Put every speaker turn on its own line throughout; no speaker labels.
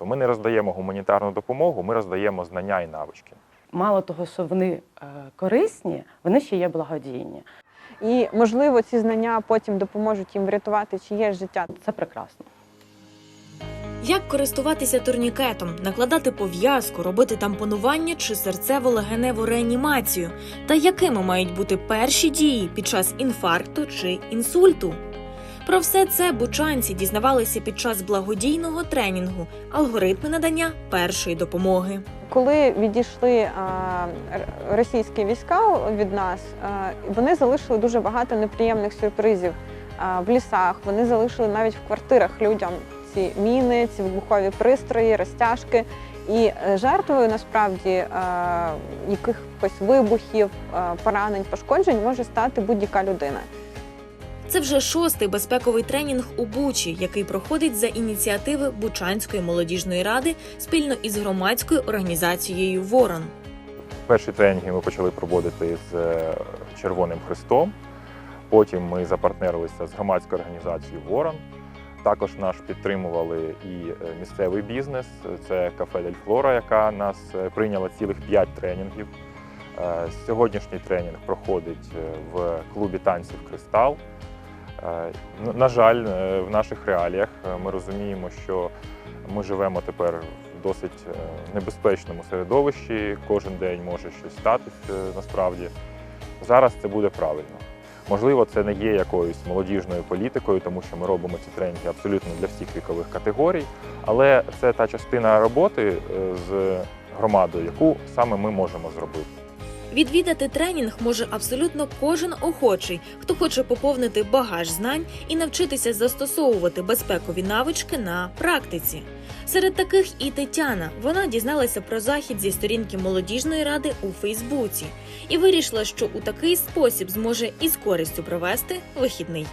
Ми не роздаємо гуманітарну допомогу, ми роздаємо знання і навички.
Мало того, що вони е, корисні, вони ще є благодійні.
І можливо, ці знання потім допоможуть їм врятувати чиєсь життя.
Це прекрасно.
Як користуватися турнікетом, накладати пов'язку, робити тампонування чи серцево-легеневу реанімацію, та якими мають бути перші дії під час інфаркту чи інсульту? Про все це бучанці дізнавалися під час благодійного тренінгу алгоритми надання першої допомоги.
Коли відійшли російські війська від нас, вони залишили дуже багато неприємних сюрпризів в лісах. Вони залишили навіть в квартирах людям ці міни, ці вибухові пристрої, розтяжки. І е, жертвою насправді якихось вибухів, поранень, пошкоджень може стати будь-яка людина.
Це вже шостий безпековий тренінг у Бучі, який проходить за ініціативи Бучанської молодіжної ради спільно із громадською організацією Ворон.
Перші тренінги ми почали проводити з е, Червоним Христом. Потім ми запартнерилися з громадською організацією Ворон. Також наш підтримували і е, місцевий бізнес. Це кафе Дель Флора, яка нас е, прийняла цілих 5 тренінгів. Сьогоднішній тренінг проходить в клубі танців Кристал. Е, н- На жаль, е, в наших реаліях е, ми розуміємо, що ми живемо тепер в досить небезпечному середовищі. Кожен день може щось статись насправді. Зараз це буде правильно. Можливо, це не є якоюсь молодіжною політикою, тому що ми робимо ці тренінги абсолютно для всіх вікових категорій, але це та частина роботи з громадою, яку саме ми можемо зробити.
Відвідати тренінг може абсолютно кожен охочий, хто хоче поповнити багаж знань і навчитися застосовувати безпекові навички на практиці. Серед таких і Тетяна. Вона дізналася про захід зі сторінки молодіжної ради у Фейсбуці і вирішила, що у такий спосіб зможе із користю провести вихідний.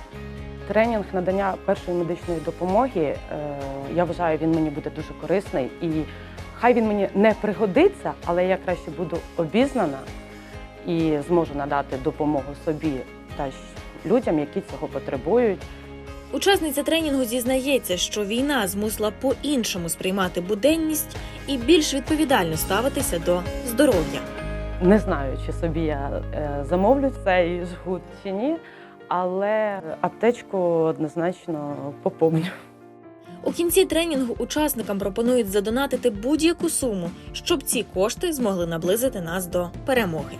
Тренінг надання першої медичної допомоги. е, Я вважаю, він мені буде дуже корисний. І хай він мені не пригодиться, але я краще буду обізнана і зможу надати допомогу собі та людям, які цього потребують.
Учасниця тренінгу зізнається, що війна змусила по-іншому сприймати буденність і більш відповідально ставитися до здоров'я.
Не знаю, чи собі я е, замовлю цей жгут чи ні, але аптечку однозначно поповню.
У кінці тренінгу учасникам пропонують задонатити будь-яку суму, щоб ці кошти змогли наблизити нас до перемоги.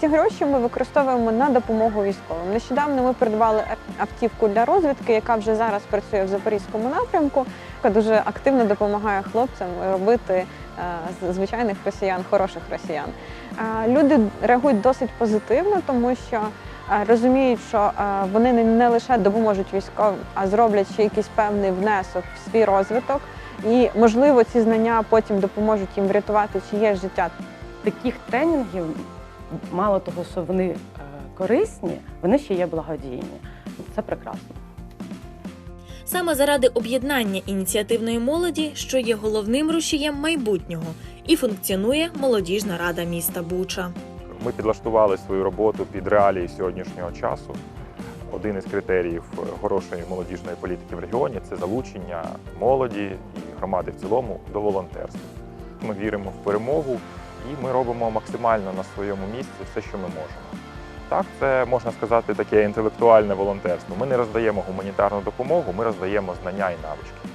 Ці гроші ми використовуємо на допомогу військовим. Нещодавно ми придбали автівку для розвідки, яка вже зараз працює в Запорізькому напрямку, яка дуже активно допомагає хлопцям робити е, звичайних росіян хороших росіян. Е, Люди реагують досить позитивно, тому що е, розуміють, що вони не- лише допоможуть військовим, а зроблять ще якийсь певний внесок в свій розвиток. І можливо ці знання потім допоможуть їм врятувати чиєсь життя.
Таких тренінгів, мало того, що вони е, корисні, вони ще є благодійні. Це прекрасно.
Саме заради об'єднання ініціативної молоді, що є головним рушієм майбутнього, і функціонує молодіжна рада міста Буча.
Ми підлаштували свою роботу під реалії сьогоднішнього часу. Один із критеріїв е, хорошої молодіжної політики в регіоні це залучення молоді і громади в цілому до волонтерства. Ми віримо в перемогу і ми робимо максимально на своєму місці все, що ми можемо. Так, це можна сказати таке інтелектуальне волонтерство. Ми не роздаємо гуманітарну допомогу, ми роздаємо знання і навички.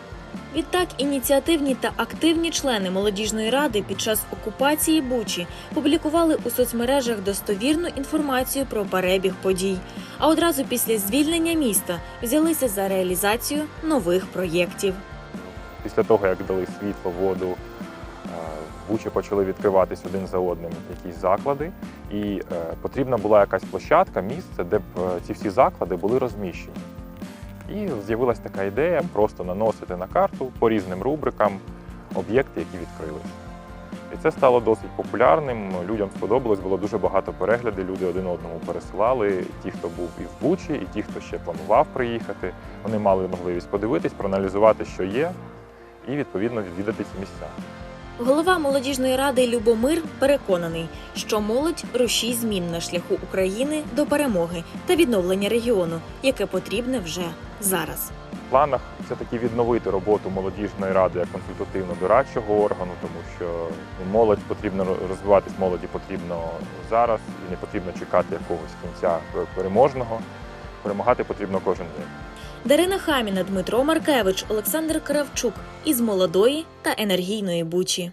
Відтак, ініціативні та активні члени молодіжної ради під час окупації Бучі публікували у соцмережах достовірну інформацію про перебіг подій. А одразу після звільнення міста взялися за реалізацію нових проєктів.
Після того, як дали світло, воду, Бучі почали відкриватись один за одним якісь заклади, і е, потрібна була якась площадка, місце, де б е, ці всі заклади були розміщені. І з'явилась така ідея просто наносити на карту по різним рубрикам об'єкти, які відкрились. І це стало досить популярним. Людям сподобалось, було дуже багато переглядів. Люди один одному пересилали. Ті, хто був і в Бучі, і ті, хто ще планував приїхати. Вони мали можливість подивитись, проаналізувати, що є, і відповідно відвідати ці місця.
Голова молодіжної ради Любомир переконаний, що молодь рушій змін на шляху України до перемоги та відновлення регіону, яке потрібне вже зараз.
планах все таки відновити роботу молодіжної ради як консультативно-дорадчого органу, тому що молодь потрібно розвиватись, молоді потрібно зараз і не потрібно чекати якогось кінця переможного. Перемагати потрібно кожен день.
Дарина Хаміна, Дмитро Маркевич, Олександр Кравчук із молодої та енергійної бучі.